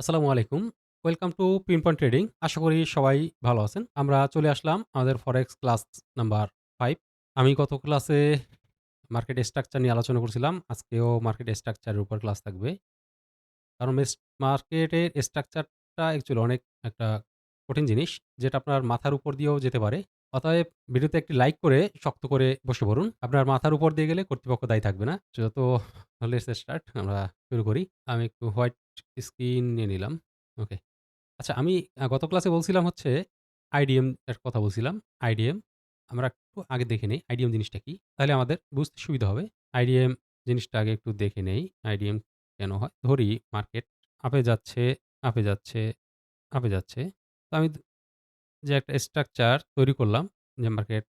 আসসালামু আলাইকুম। Welcome to Pinpoint trading. আশা করি সবাই ভালো আছেন। আমরা চলে আসলাম আমাদের ফরেক্স ক্লাস নাম্বার ফাইভ আমি গত ক্লাসে মার্কেট স্ট্রাকচার নিয়ে আলোচনা করছিলাম। আজকেও মার্কেট স্ট্রাকচারের উপর ক্লাস থাকবে। কারণ মার্কেটের স্ট্রাকচারটা অ্যাকচুয়ালি অনেক একটা কঠিন জিনিস, যেটা আপনার মাথার উপর দিয়েও যেতে পারে। অতএব ভিডিওতে একটি লাইক করে শক্ত করে বসে পড়ুন। আপনার মাথার উপর দিয়ে গেলে কর্তৃপক্ষ দায়ী থাকবে না। তো লেটস স্টার্ট আমরা শুরু করি। আমি একটু হোয়াইট স্ক্রিন নিয়ে নিলাম। ওকে। আচ্ছা আমি গত ক্লাসে বলছিলাম হচ্ছে আইডিএম এর কথা বলছিলাম। আইডিএম আমরা একটু আগে দেখে নেই আইডিএম জিনিসটা কি? তাহলে আমাদের বুঝতে সুবিধা হবে। আইডিএম জিনিসটা আগে একটু দেখে নেই। আইডিএম কেন হয়? ধরি মার্কেট আপে যাচ্ছে, আপে যাচ্ছে, আপে যাচ্ছে। তো আমি যে একটা স্ট্রাকচার তৈরি করলাম যে মার্কেট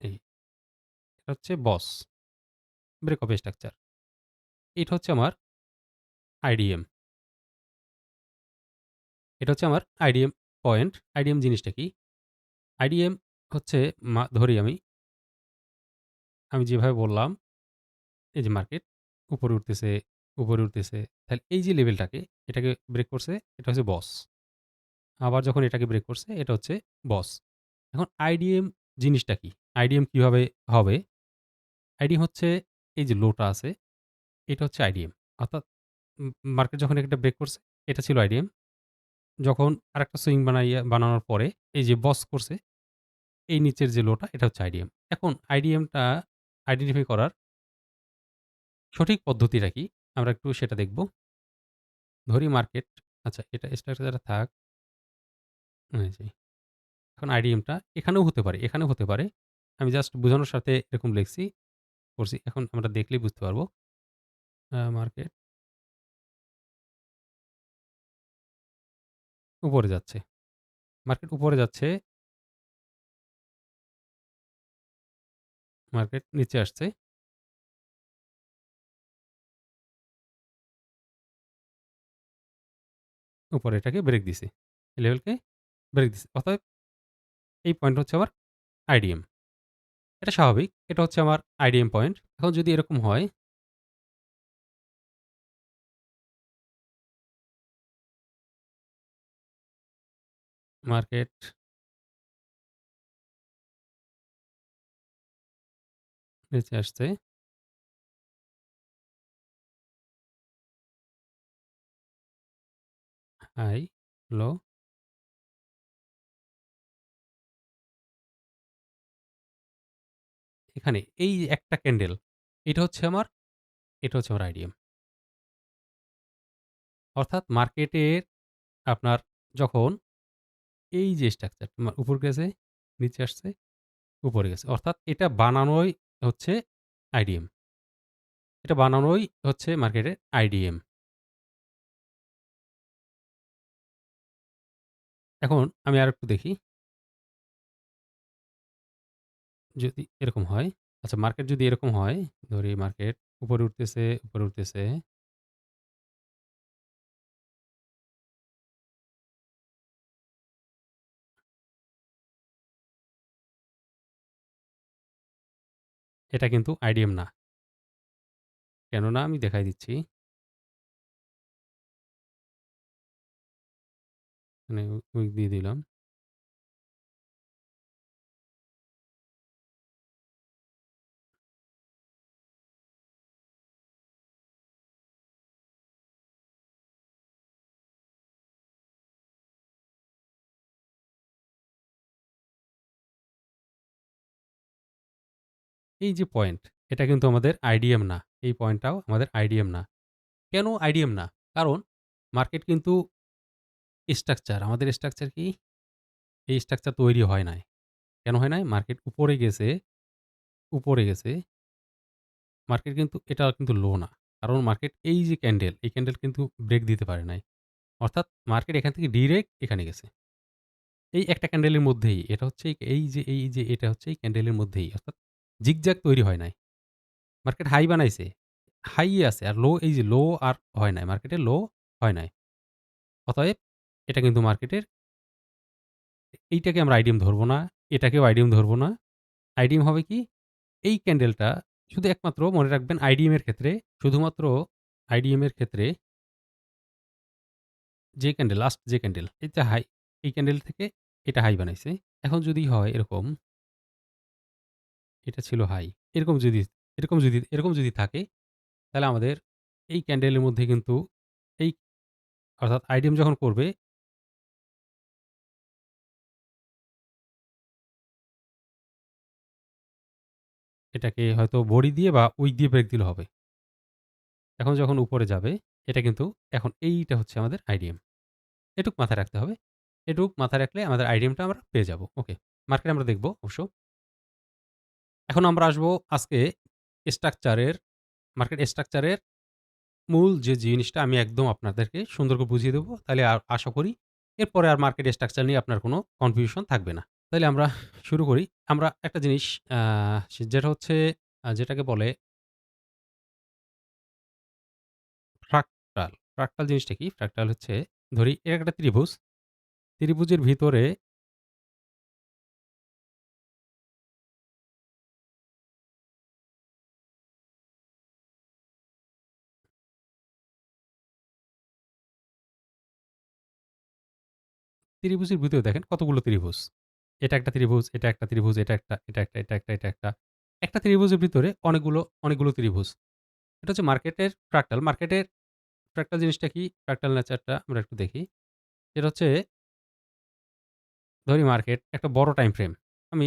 এই এটা হচ্ছে বস ব্রেক অফ স্ট্রাকচার। এটা হচ্ছে আমার আইডিএম। এটা হচ্ছে আমার আইডিএম পয়েন্ট। আইডিএম জিনিসটা কি? আইডিএম হচ্ছে ধরি আমি আমি যেভাবে বললাম এই যে মার্কেট উপরে উঠতেছে, উপরে উঠতেছে। তাহলে এই যে লেভেলটাকে এটাকে ব্রেক করছে এটা হচ্ছে বস। আবার যখন এটাকে ব্রেক করছে, এটা হচ্ছে বস। এখন আইডিএম জিনিসটা কি? আইডিএম কীভাবে হবে? আইডিএম হচ্ছে এই যে লোটা আছে, এটা হচ্ছে আইডিএম। অর্থাৎ মার্কেট যখন একটা ব্রেক করছে, এটা ছিল আইডিএম। যখন আরেকটা সুইং বানাইয়া, বানানোর পরে এই যে বস করছে, এই নিচের যে লোটা, এটা হচ্ছে আইডিএম। এখন আইডিএমটা আইডেন্টিফাই করার সঠিক পদ্ধতিটা কি? আমরা একটু সেটা দেখব। ধরি মার্কেট আচ্ছা এটা স্ট্রাকচারে থাক। এই যে এখন আইডিএমটা এখানেও হতে পারে, এখানেও হতে পারে। আমি জাস্ট বোঝানোর সাথে এরকম লিখছি, করছি। এখন আমরা দেখলেই বুঝতে পারব। মার্কেট উপরে যাচ্ছে। মার্কেট উপরে যাচ্ছে। মার্কেট নিচে আসছে। উপরে এটাকে ব্রেক দিছে। লেভেলকে ব্রেক দিছে। অতএব এই পয়েন্ট হচ্ছে আমার আইডিএম। এটা স্বাভাবিক। এটা হচ্ছে আমার আইডিএম পয়েন্ট। এখন যদি এরকম হয় মার্কেট নিচে আসছে। High, low. এখানে এই একটা ক্যান্ডেল এটা হচ্ছে আমার এটা হচ্ছে আমার আইডিএম। অর্থাৎ মার্কেটের আপনার যখন এই যে স্ট্রাকচার উপর গেছে, নিচে আসছে, উপরে গেছে। অর্থাৎ এটা বানানোই হচ্ছে আইডিএম। এটা বানানোই হচ্ছে মার্কেটের আইডিএম। এখন আমি আরেকটু দেখি। যদি এরকম হয়, আচ্ছা মার্কেট যদি এরকম হয়, ধরি মার্কেট উপরে উঠতেছে, উপরে উঠতেছে। এটা কিন্তু আইডিএম না। কেননা আমি দেখাই দিচ্ছি। মানে উইক দিয়ে দিলাম। এই যে পয়েন্ট, এটা কিন্তু আমাদের আইডিএম না। এই পয়েন্টটাও আমাদের আইডিএম না। কেন আইডিএম না? কারণ মার্কেট কিন্তু স্ট্রাকচার, আমাদের স্ট্রাকচার কি? এই স্ট্রাকচার তৈরি হয় নাই। কেন হয় নাই? মার্কেট উপরে গেছে, উপরে গেছে। মার্কেট কিন্তু এটা কিন্তু লো না। কারণ মার্কেট এই যে ক্যান্ডেল, এই ক্যান্ডেল কিন্তু ব্রেক দিতে পারে নাই। অর্থাৎ মার্কেট এখান থেকে ডিরেক্ট এখানে গেছে। এই একটা ক্যান্ডেলের মধ্যেই এটা হচ্ছে এই যে এই যে এটা হচ্ছে এই ক্যান্ডেলের মধ্যেই অর্থাৎ জিগজ্যাগ তৈরি হয় নাই। মার্কেট হাই বানাইছে। হাই আছে। আর লো, এই যে লো আর হয় নাই। মার্কেটে লো হয় নাই। অতএব এটা কিন্তু মার্কেটের এইটাকে আমরা আইডিএম ধরব না। এটাকেও আইডিএম ধরব না। আইডিএম হবে কি? এই ক্যান্ডেলটা শুধু একমাত্র মনে রাখবেন আইডিএমের ক্ষেত্রে, শুধুমাত্র আইডিএমের ক্ষেত্রে যে ক্যান্ডেল লাস্ট যে ক্যান্ডেল, এটা হাই, এই ক্যান্ডেল থেকে এটা হাই বানাইছে। এখন যদি হয় এরকম এটা ছিল হাই। এরকম যদি এরকম যদি এরকম যদি থাকে, তাহলে আমাদের এই ক্যান্ডেলের মধ্যে কিন্তু এই, অর্থাৎ আইডিএম যখন করবে এটাকে হয়তো বড়ি দিয়ে বা উইক দিয়ে ব্রেক দিলে হবে। এখন যখন উপরে যাবে, এটা কিন্তু এখন এইটা হচ্ছে আমাদের আইডিএম। এটুক মাথায় রাখতে হবে। এটুক মাথায় রাখলে আমাদের আইডিএমটা আমরা পেয়ে যাব। ওকে। মার্কেট আমরা দেখব অবশ্য। এখন আমরা আসব আজকে স্ট্রাকচারের মার্কেট স্ট্রাকচারের মূল যে জিনিসটা আমি একদম আপনাদেরকে সুন্দর করে বুঝিয়ে দেবো। তাহলে আ আশা করি এরপরে আর মার্কেট স্ট্রাকচার নিয়ে আপনার কোনো কনফিউশন থাকবে না। তাহলে আমরা শুরু করি। আমরা একটা জিনিস যেটা হচ্ছে যেটাকে বলে ফ্রাক্টাল। ফ্রাক্টাল জিনিসটা কি? ফ্রাক্টাল হচ্ছে, ধরি, এর একটা ত্রিভুজ। ত্রিভুজের ভিতরে ত্রিভুজের ভিতরে দেখেন কতগুলো ত্রিভুজ। এটা একটা ত্রিভুজ, এটা একটা ত্রিভুজ, এটা একটা, এটা একটা, এটা একটা, এটা একটা। একটা ত্রিভুজের ভিতরে অনেকগুলো, অনেকগুলো ত্রিভুজ। এটা হচ্ছে মার্কেটের ফ্রাক্টাল। মার্কেটের ফ্রাক্টাল জিনিসটা কি? ফ্রাক্টাল নেচারটা আমরা একটু দেখি। এটা হচ্ছে ধরি মার্কেট একটা বড় টাইম ফ্রেম। আমি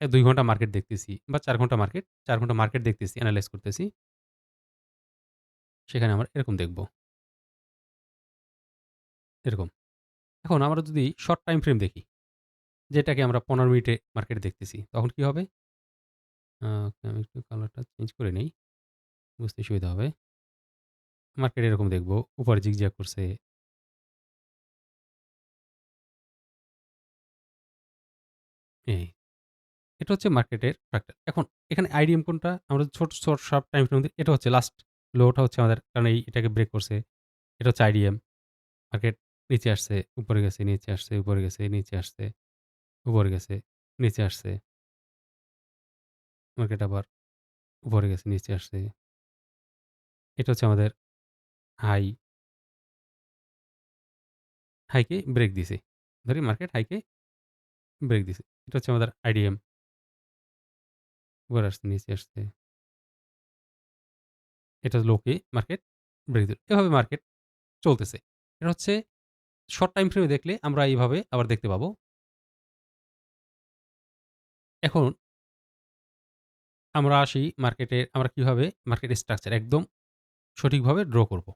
২ ঘণ্টা মার্কেট দেখতেছি বা চার ঘণ্টা মার্কেট, চার ঘণ্টা মার্কেট দেখতেছি, এনালাইজ করতেছি। সেখানে আমরা এরকম দেখব। এরকম। এখন আমরা যদি শর্ট টাইম ফ্রেম দেখি, যেটাকে আমরা ১৫ মিনিটে মার্কেট দেখতেছি, তখন কি হবে? আমি একটু কালারটা চেঞ্জ করে নেই। বুঝতে সুবিধা হবে। মার্কেট এরকম দেখব। উপরে জিগজ্যাগ করছে। এই। এটা হচ্ছে মার্কেটের ফ্রাক্টাল। এখন এখানে আইডিএম কোনটা? আমরা ছোট, ছোট শর্ট টাইম ফ্রেম এটা হচ্ছে লাস্ট লোটা হচ্ছে আমাদের কারণ এই এটাকে ব্রেক করছে। এটা হচ্ছে আইডিএম। মার্কেট নিচে আসছে, উপরে গেছে, নিচে আসছে, উপরে গেছে, নিচে আসছে, উপরে গেছে, নিচে আসছে। মার্কেট আবার উপরে গেছে, নিচে আসছে। এটা হচ্ছে আমাদের হাই। হাইকে ব্রেক দিছে। ধরি মার্কেট হাইকে ব্রেক দিছে। এটা হচ্ছে আমাদের আইডিএম। উপরে আসছে, নিচে আসছে। এটা লোকে মার্কেট ব্রেক দিল। এভাবে মার্কেট চলতেছে। এটা হচ্ছে শর্ট টাইম ফ্রেমে দেখলে আমরা এইভাবে আবার দেখতে পাবো। এখন আমরা আসি মার্কেটে আমরা কীভাবে মার্কেট স্ট্রাকচার একদম সঠিকভাবে ড্র করব।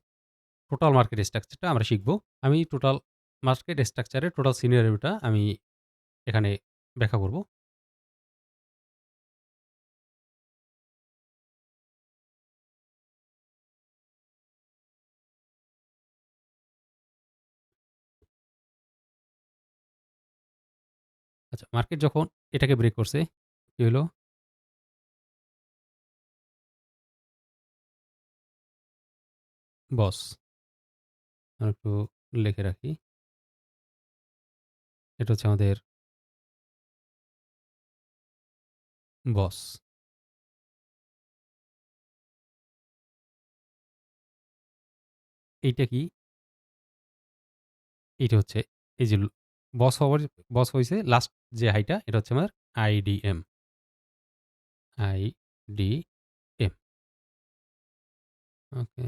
টোটাল মার্কেট স্ট্রাকচারটা আমরা শিখব। আমি টোটাল মার্কেট স্ট্রাকচারের টোটাল সিনারিওটা আমি এখানে ব্যাখ্যা করব। আচ্ছা মার্কেট যখন এটাকে ব্রেক করছে, কী হলো বস। আমি একটু লিখে রাখি। এটা হচ্ছে আমাদের বস। এইটা কি? এইটা হচ্ছে এই যে বস হওয়ার বস হয়েছে লাস্ট যে হাইটা এটা হচ্ছে আমার IDM. IDM. Okay.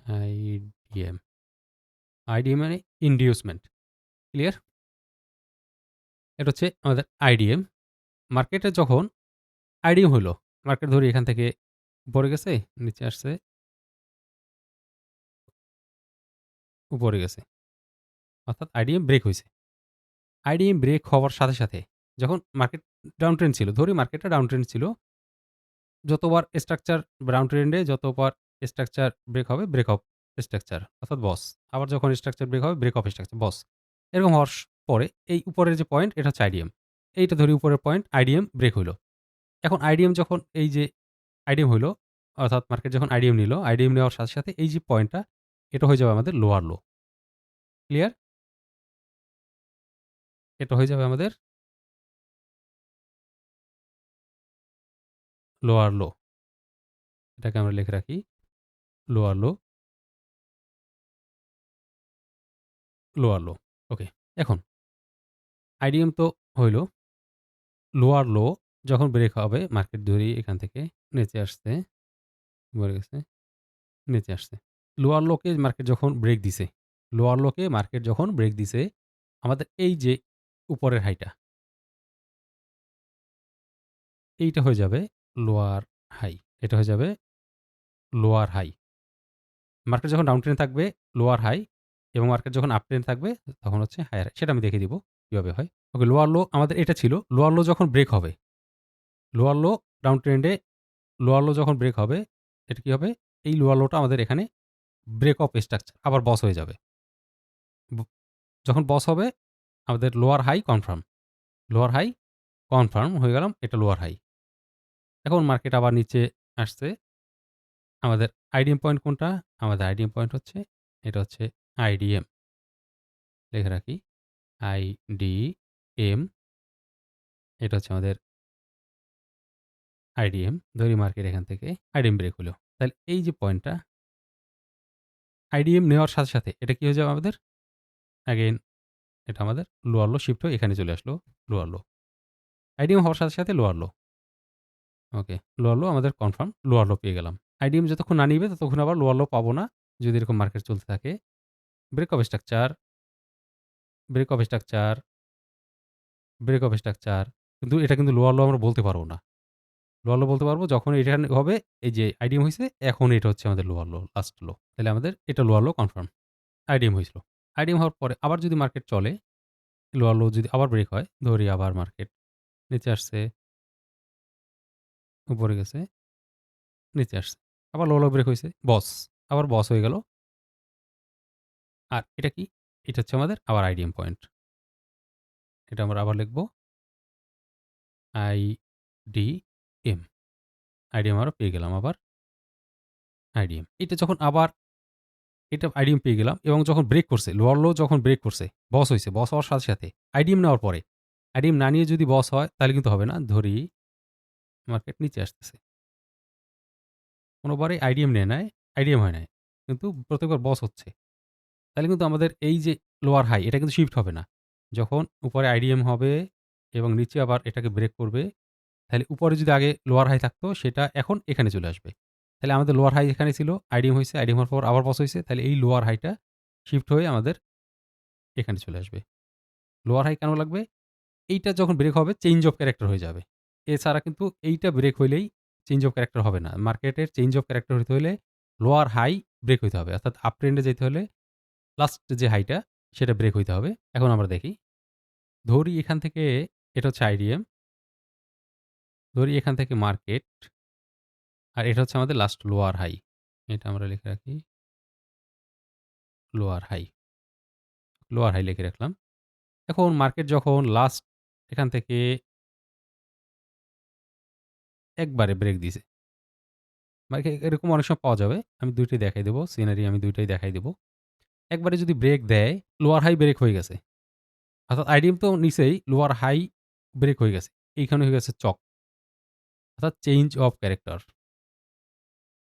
IDM. IDM মানে ইনডিউসমেন্ট। ক্লিয়ার? এটা হচ্ছে আমাদের আইডিএম। মার্কেটে যখন আইডিএম হইল, মার্কেট ধরি এখান থেকে উপরে গেছে, নিচে আসছে। উপরে গেছে। অর্থাৎ আইডিএম ব্রেক হইছে। আইডিএম ব্রেক হওয়ার সাথে, সাথে যখন মার্কেট ডাউন ট্রেন্ড ছিল, ধরি মার্কেটটা ডাউন ট্রেন্ড ছিল। যতবার স্ট্রাকচার ডাউন ট্রেন্ডে যতবার স্ট্রাকচার ব্রেক হবে, ব্রেক অফ স্ট্রাকচার অর্থাৎ বস। আবার যখন স্ট্রাকচার ব্রেক হবে, ব্রেক অফ স্ট্রাকচার বস। এরকম হওয়ার পরে এই উপরের যে পয়েন্ট এটা হচ্ছে আইডিএম। এইটা ধরি উপরের পয়েন্ট আইডিএম ব্রেক হইল। এখন আইডিএম যখন এই যে আইডিএম হইল, অর্থাৎ মার্কেট যখন আইডিএম নিল, আইডিএম নেওয়ার সাথে, সাথে এই যে পয়েন্টটা এটা হয়ে যাবে আমাদের লোয়ার লো। ক্লিয়ার? এটা হয়ে যাবে আমাদের লোয়ার লো। এটাকে আমরা লিখে রাখি। Lower low. Lower low. Okay. এখন আইডিএম তো হইল। লোয়ার লো যখন ব্রেক হবে মার্কেট ধরি এখান থেকে নিচে আসছে। উপরে গেছে, নিচে আসছে। লোয়ার লোকে মার্কেট যখন ব্রেক দিছে, লোয়ার লোকে মার্কেট যখন ব্রেক দিছে, আমাদের এই যে উপরের হাইটা এইটা হয়ে যাবে লোয়ার হাই। এটা হয়ে যাবে লোয়ার হাই। মার্কেট যখন ডাউন ট্রেন্ড থাকবে লোয়ার হাই এবং মার্কেট যখন আপ ট্রেন থাকবে তখন হচ্ছে হায়ার হাই। সেটা আমি দেখে দিব কীভাবে হয়। ওকে লোয়ার লো আমাদের এটা ছিল। লোয়ার লো যখন ব্রেক হবে, লোয়ার লো ডাউন ট্রেন্ডে লোয়ার লো যখন ব্রেক হবে, এটা কী হবে? এই লোয়ার লোটা আমাদের এখানে ব্রেক অফ স্ট্রাকচার আবার বস হয়ে যাবে। যখন বস হবে আমাদের lower high confirm. Lower high confirm হয়ে গেলাম এটা লোয়ার হাই। এখন মার্কেট আবার নিচে আসছে। আমাদের আইডিএম পয়েন্ট কোনটা? আমাদের আইডিএম পয়েন্ট হচ্ছে এটা হচ্ছে আইডিএম। লিখে রাখি। আইডিএম এটা হচ্ছে আমাদের আইডিএম। ধরি মার্কেট এখান থেকে আইডিএম ব্রেক হলো। তাহলে এই যে পয়েন্টটা আইডিএম নেওয়ার সাথে, সাথে এটা কি হয়ে যাবে আমাদের? অ্যাগেইন এটা আমাদের লোয়ার লো শিফট হয়ে এখানে চলে আসলো লোয়ার লো। আইডিএম হওয়ার সাথে, সাথে লোয়ার লো। ওকে। লোয়ার লো আমাদের কনফার্ম লোয়ার লো পেয়ে গেলাম। আইডিএম যতক্ষণ না নিবে ততক্ষণ আবার লোয়ার লো পাবো না। যদি এরকম মার্কেট চলতে থাকে। Break of structure, break of structure, break of structure. কিন্তু এটা কিন্তু লোয়ার লো আমরা বলতে পারব না। লোয়ার লো বলতে পারব যখন এটা হবে এই যে আইডিএম হয়েছে এখন এটা হচ্ছে আমাদের লোয়ার লো, লাস্ট লো। তাহলে আমাদের এটা লোয়ার লো কনফার্ম। আইডিএম হয়েছিল। আইডিএম হওয়ার পরে আবার যদি মার্কেট চলে, লোয়ার লো যদি আবার ব্রেক হয়, ধরি আবার মার্কেট নিচে আসছে। উপরে গেছে। নিচে আসছে। আবার লোয়ার লো ব্রেক হয়েছে বস। আবার বস হয়ে গেল। আর এটা কি? এটা হচ্ছে আমাদের আবার আইডিএম পয়েন্ট। এটা আমরা আবার লিখব। আই ডি এম আইডিএম আমরা পেয়ে গেলাম আবার। আইডিএম। এটা যখন আবার এটা আইডিএম পেয়ে গেলাম এবং যখন ব্রেক করছে, লোয়ার লো যখন ব্রেক করছে, বস হয়েছে বস হওয়ার সাথে, সাথে আইডিএম নেওয়ার পরে, আইডিএম না নিয়ে যদি বস হয় তাহলে কিন্তু হবে না। ধরি মার্কেট নিচে আসতেছে। কোনোবারই আইডিএম নেয় নাই, আইডিএম হয় নাই। কিন্তু প্রত্যেকবার বস হচ্ছে। তাহলে কিন্তু আমাদের এই যে লোয়ার হাই এটা কিন্তু শিফট হবে না। যখন উপরে আইডিএম হবে এবং নিচে আবার এটাকে ব্রেক করবে, তাহলে উপরে যদি আগে লোয়ার হাই থাকতো সেটা এখন এখানে চলে আসবে। তাহলে আমাদের লোয়ার হাই এখানে ছিল, আইডিএম হইছে, আইডিএম হওয়ার পর আবার পস হয়েছে তাহলে এই লোয়ার হাইটা শিফট হয়ে আমাদের এখানে চলে আসবে। লোয়ার হাই কেন লাগবে? এইটা যখন ব্রেক হবে চেঞ্জ অফ ক্যারেক্টার হয়ে যাবে। এছাড়া কিন্তু এইটা ব্রেক হইলেই চেঞ্জ অফ ক্যারেক্টার হবে না। মার্কেটের চেঞ্জ অফ ক্যারেক্টার হইতে হলে লোয়ার হাই ব্রেক হইতে হবে। অর্থাৎ আপ ট্রেন্ডে যেতে হলে লাস্ট যে হাইটা সেটা ব্রেক হইতে হবে। এখন আমরা দেখি। ধরি এখান থেকে এটা হচ্ছে আইডিএম। ধরি এখান থেকে মার্কেট। আর এটা হচ্ছে আমাদের লাস্ট লোয়ার হাই। এটা আমরা লিখে রাখি। Lower high. লোয়ার হাই লিখে রাখলাম। এখন মার্কেট যখন লাস্ট এখান থেকে একবারে ব্রেক দিছে। মার্কেট এরকম অনেক সময় পাওয়া যাবে। আমি দুইটাই দেখাই দেবো সিনারি আমি দুইটাই দেখাই দেবো একবারে যদি ব্রেক দেয়, লোয়ার হাই ব্রেক হয়ে গেছে। অর্থাৎ আইডিএম তো নিচেই লোয়ার হাই ব্রেক হয়ে গেছে। এইখানে হয়ে গেছে চক। অর্থাৎ চেঞ্জ অফ ক্যারেক্টার।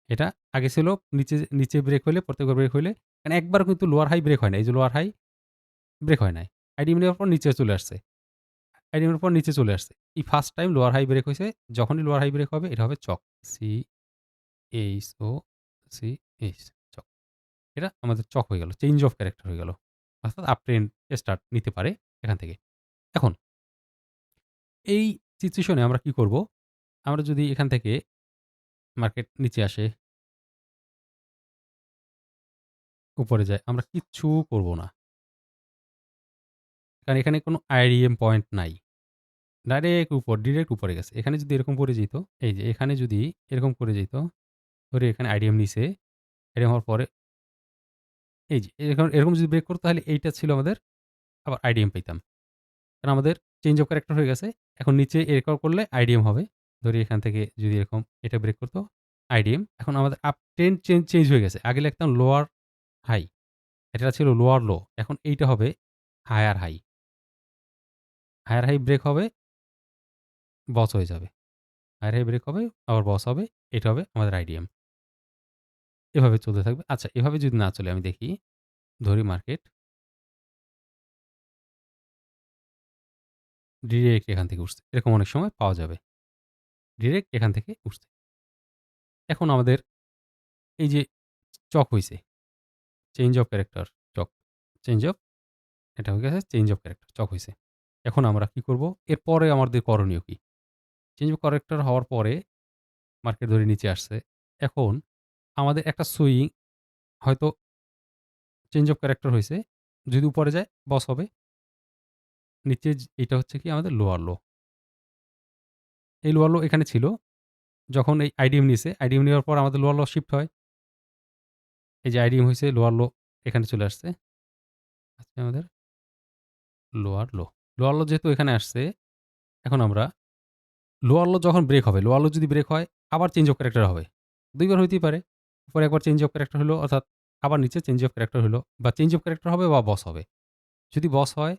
এটা আগে ছিল নিচে, নিচে ব্রেক হইলে প্রত্যেকবার ব্রেক হইলে মানে একবার কিন্তু লোয়ার হাই ব্রেক হয় না এই যে লোয়ার হাই ব্রেক হয় নাই। আইডিএম নেওয়ার পর নিচে চলে আসছে। আইডিএম পর নিচে চলে আসছে। এই first time lower high break হয়েছে যখনই লোয়ার হাই ব্রেক হবে এটা হবে CHoCH. C H O C H CHoCH. এটা আমাদের চক হয়ে গেল। চেঞ্জ অফ ক্যারেক্টার হয়ে গেল। অর্থাৎ আপ ট্রেন্ড স্টার্ট নিতে পারে এখান থেকে। এখন এই সিচুয়েশনে আমরা কি করব? আমরা যদি এখান থেকে মার্কেট নিচে আসে উপরে যায়, আমরা কিচ্ছু করব না। কারণ এখানে কোনো আইডিএম পয়েন্ট নাই। ডাইরেক্ট উপর, ডিরেক্ট উপরে গেছে। এখানে যদি এরকম করে যেত, এই যে এখানে যদি এরকম করে যেত, ধরি এখানে আইডিএম নিছে, আইডিএম হওয়ার পরে এই যে এরকম, এরকম যদি ব্রেক করতো তাহলে এইটা ছিল আমাদের আবার আইডিএম পেতাম। কারণ আমাদের চেঞ্জ অফ ক্যারেক্টার হয়ে গেছে। এখন নিচে এরকম করলে আইডিএম হবে। ধরি এখান থেকে যদি এরকম এটা ব্রেক করতো আইডিএম এখন আমাদের আপ ট্রেন্ড চেঞ্জ চেঞ্জ হয়ে গেছে। আগে লিখতাম লোয়ার হাই এটা ছিল লোয়ার লো এখন এইটা হবে higher high higher high break হবে বস হয়ে যাবে। হায়ার হাই ব্রেক হবে, আবার বস হবে, এটা হবে আমাদের আইডিএম এভাবে চলতে থাকবে। আচ্ছা এভাবে যদি না চলে, আমি দেখি, ধরি মার্কেট ডিরেক্ট এখান থেকে উঠছে। এরকম অনেক সময় পাওয়া যাবে। ডিরেক্ট এখান থেকে উঠছে। এখন আমাদের এই যে চক হয়েছে চেঞ্জ অফ ক্যারেক্টার চক। চেঞ্জ অফ এটা হয়ে গেছে চেঞ্জ অফ ক্যারেক্টার চক হয়েছে এখন আমরা কি করব? এরপরে আমাদের করণীয় কি? চেঞ্জ অফ ক্যারেক্টার হওয়ার পরে মার্কেট ধরে নিচে আসছে। এখন আমাদের একটা সুইং হয়তো চেঞ্জ অফ ক্যারেক্টার হয়েছে যদি উপরে যায় বস হবে। নিচে এটা হচ্ছে কি আমাদের লোয়ার লো। এই লোয়ার লো এখানে ছিল। যখন এই আইডিএম নিছে, আইডিএম নেওয়ার পর আমাদের লোয়ার লো শিফট হয়। এই যে আইডিএম হয়েছে লোয়ার লো এখানে চলে আসছে। আজকে আমাদের লোয়ার লো। লোয়ার লো যেহেতু এখানে আসছে, এখন আমরা লোয়ার লো যখন ব্রেক হবে, লোয়ার লো যদি ব্রেক হয় আবার চেঞ্জ অফ ক্যারেক্টার হবে। দুইবার হইতেই পারে। পরে একবার চেঞ্জ অফ ক্যারেক্টার হলো অর্থাৎ আবার নিচে চেঞ্জ অফ ক্যারেক্টার হলো বা চেঞ্জ অফ ক্যারেক্টার হবে বা বস হবে। যদি বস হয়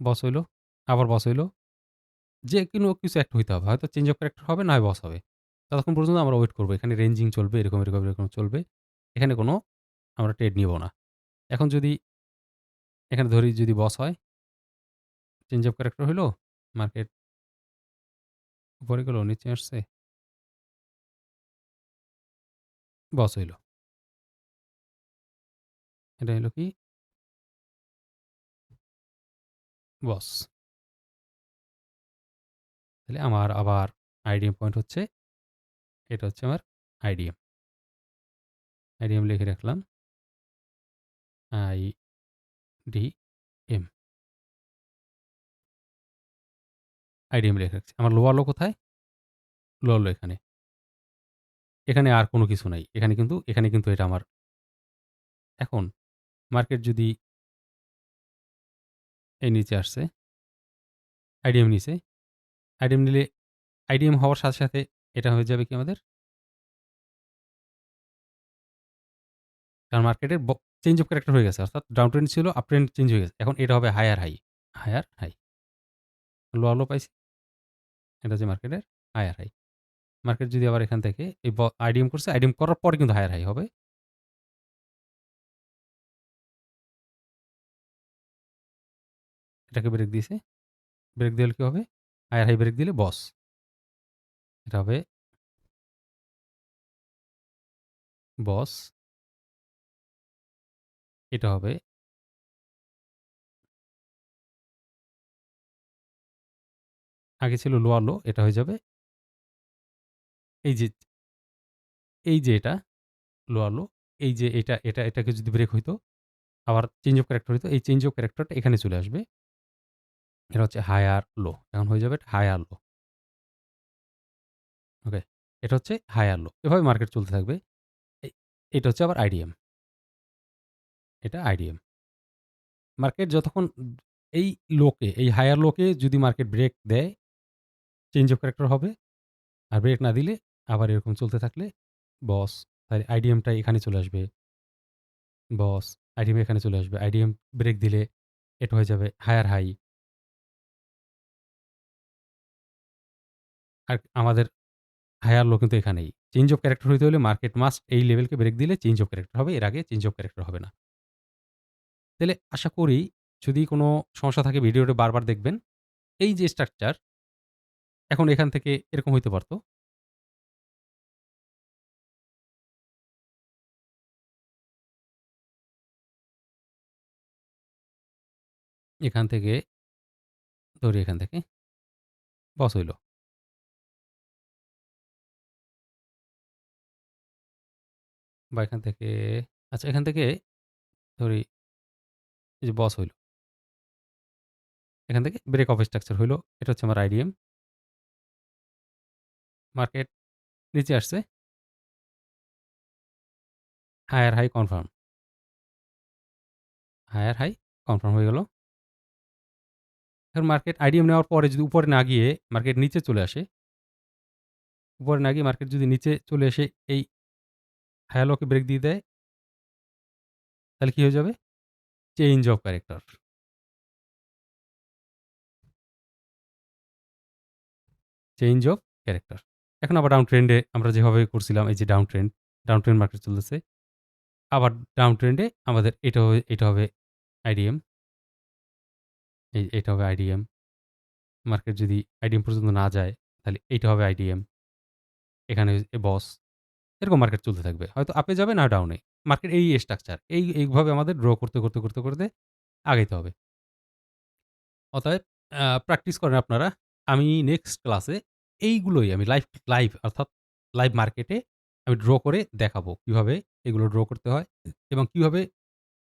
বস হইল, আবার বস হইল। যেকোনো কিছু একটা হইতে হবে। হয়তো চেঞ্জ অফ ক্যারেক্টার হবে, না হয় বস হবে। ততক্ষণ পর্যন্ত আমরা ওয়েট করব। এখানে রেঞ্জিং চলবে, এরকম, এরকম, এরকম চলবে। এখানে কোনো আমরা ট্রেড নিব না। এখন যদি এখানে ধরি যদি বস হয় চেঞ্জ অফ ক্যারেক্টার হইল, মার্কেট উপরে গেল, নিচে আসছে। বস হইল। এটা হইল কি? বস। তাহলে আমার আবার আইডিএম পয়েন্ট হচ্ছে, এটা হচ্ছে আমার আইডিএম। আইডিএম লিখে রাখলাম। I D IDM. আইডিএম লিখে রাখছি। আমার লোয়ার লো কোথায়? লোয়ার লো এখানে। এখানে আর কোনো কিছু নাই। এখানে কিন্তু এখানে কিন্তু এটা আমার এখন মার্কেট যদি এই নিচে আসছে। আইডিএম নিছে। আইডিএম নিলে আইডিএম হওয়ার সাথে, সাথে এটা হয়ে যাবে কি আমাদের? কারণ মার্কেটের চেঞ্জ অফ ক্যারেক্টার হয়ে গেছে। অর্থাৎ ডাউন ট্রেন্ড ছিল, আপ ট্রেন্ড চেঞ্জ হয়ে গেছে। এখন এটা হবে higher high, higher high. Low পাইছি। এটা হচ্ছে মার্কেটের হায়ার হাই। মার্কেট যদি আবার এখান থেকে এই আইডিএম করছে, আইডিএম করার পরে কিন্তু হায়ার হাই হবে। এটাকে ব্রেক দিয়েছে। ব্রেক দিলে কী হবে? হায়ার হাই ব্রেক দিলে বস। এটা হবে বস। এটা হবে আগে ছিল লোয়ার লো, এটা হয়ে যাবে এই যে এই যে এটা লোয়ার লো, এই যে এটা, এটা, এটাকে যদি ব্রেক হইতো, আবার চেঞ্জ অফ ক্যারেক্টার হইতো, এই চেঞ্জ অফ ক্যারেক্টারটা এখানে চলে আসবে। এটা হচ্ছে হায়ার লো। এখন হয়ে যাবে হায়ার লো। ওকে। এটা হচ্ছে হায়ার লো। এভাবে মার্কেট চলতে থাকবে। এটা হচ্ছে আবার আইডিএম। এটা আইডিএম। মার্কেট যতক্ষণ এই লোকে, এই হায়ার লোকে যদি মার্কেট ব্রেক দেয়, চেঞ্জ অফ ক্যারেক্টার হবে। আর ব্রেক না দিলে আবার এরকম চলতে থাকলে বস, তাহলে আইডিএমটা এখানে চলে আসবে। বস, আইডিএম এখানে চলে আসবে। আইডিএম ব্রেক দিলে এটা হয়ে যাবে হায়ার হাই। আর আমাদের হায়ার লো কিন্তু এখানেই। চেঞ্জ অফ ক্যারেক্টার হইতে হলে মার্কেট মাস্ট এই লেভেলকে ব্রেক দিলে চেঞ্জ অফ ক্যারেক্টার হবে। এর আগে চেঞ্জ অফ ক্যারেক্টার হবে না। তাহলে আশা করি যদি কোনো সমস্যা থাকে ভিডিওটা বারবার দেখবেন। এই যে স্ট্রাকচার এখন এখান থেকে এরকম হইতে পারত। এখান থেকে, ধরি এখান থেকে বস হইল। বা এখান থেকে আচ্ছা এখান থেকে ধরি এই যে বস হইল। এখান থেকে ব্রেক অফ স্ট্রাকচার হইল। এটা হচ্ছে আমার আইডিএম। মার্কেট নিচে আসছে। Higher high confirm. Higher high confirm হয়ে গেল। এখন মার্কেট আইডিএম নেওয়ার পরে যদি উপরে না গিয়ে মার্কেট নিচে চলে আসে, উপরে না গিয়ে মার্কেট যদি নিচে চলে এসে এই হায়ার লোকে ব্রেক দিয়ে দেয় তাহলে কী হয়ে যাবে? Change of character. Change of character. এখন আবার ডাউন ট্রেন্ডে আমরা যেভাবে করছিলাম এই যে down trend, down trend market চলতেছে। আবার ডাউন ট্রেন্ডে আমাদের এটা হবে এটা হবে আইডিএম। এই এটা হবে আইডিএম। মার্কেট যদি আইডিএম পর্যন্ত না যায়, তাহলে এইটা হবে আইডিএম। এখানে বস। এরকম মার্কেট চলতে থাকবে। হয়তো আপে যাবে না ডাউনে। মার্কেট এই স্ট্রাকচার। এই এইভাবে আমাদের ড্র করতে, করতে, করতে, করতে আগাইতে হবে। অতএব প্র্যাকটিস করেন আপনারা। আমি নেক্সট ক্লাসে এইগুলোই আমি লাইভ লাইভ অর্থাৎ লাইভ মার্কেটে আমি ড্র করে দেখাবো। কীভাবে এগুলো ড্র করতে হয় এবং কীভাবে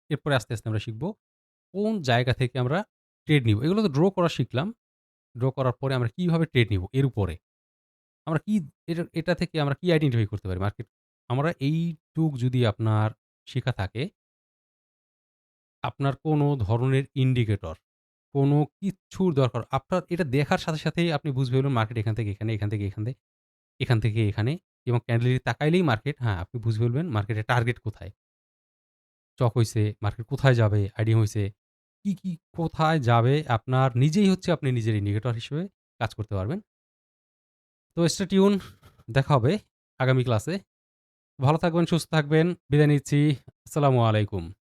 এরপরে আস্তে, আস্তে আমরা শিখব কোন জায়গা থেকে আমরা ট্রেড নিব। এগুলো তো ড্র করা শিখলাম। ড্র করার পরে আমরা কীভাবে ট্রেড নিব এর উপরে। আমরা কি এটা এটা থেকে আমরা কি আইডেন্টিফাই করতে পারি মার্কেট। আমরা এইটুক যদি আপনার শেখা থাকে আপনার কোনো ধরনের ইন্ডিকেটর, কোনো কিচ্ছুর দরকার আপনার এটা দেখার সাথে, সাথেই আপনি বুঝে ফেলবেন মার্কেট এখান থেকে এখানে, এখান থেকে এখানে, এখান থেকে এখানে এবং ক্যান্ডেল তাকাইলেই মার্কেট হ্যাঁ, আপনি বুঝে ফেলবেন মার্কেটের টার্গেট কোথায়। চক হইছে, মার্কেট কোথায় যাবে, আইডিএম হইছে। কি, কি কোথায় যাবে আপনার নিজেই হচ্ছে আপনি নিজের ইন্ডিকেটর হিসেবে কাজ করতে পারবেন। তো স্টেটিউন দেখা হবে আগামী ক্লাসে। ভালো থাকবেন, সুস্থ থাকবেন। বিদায় নিচ্ছি। আসসালামু আলাইকুম।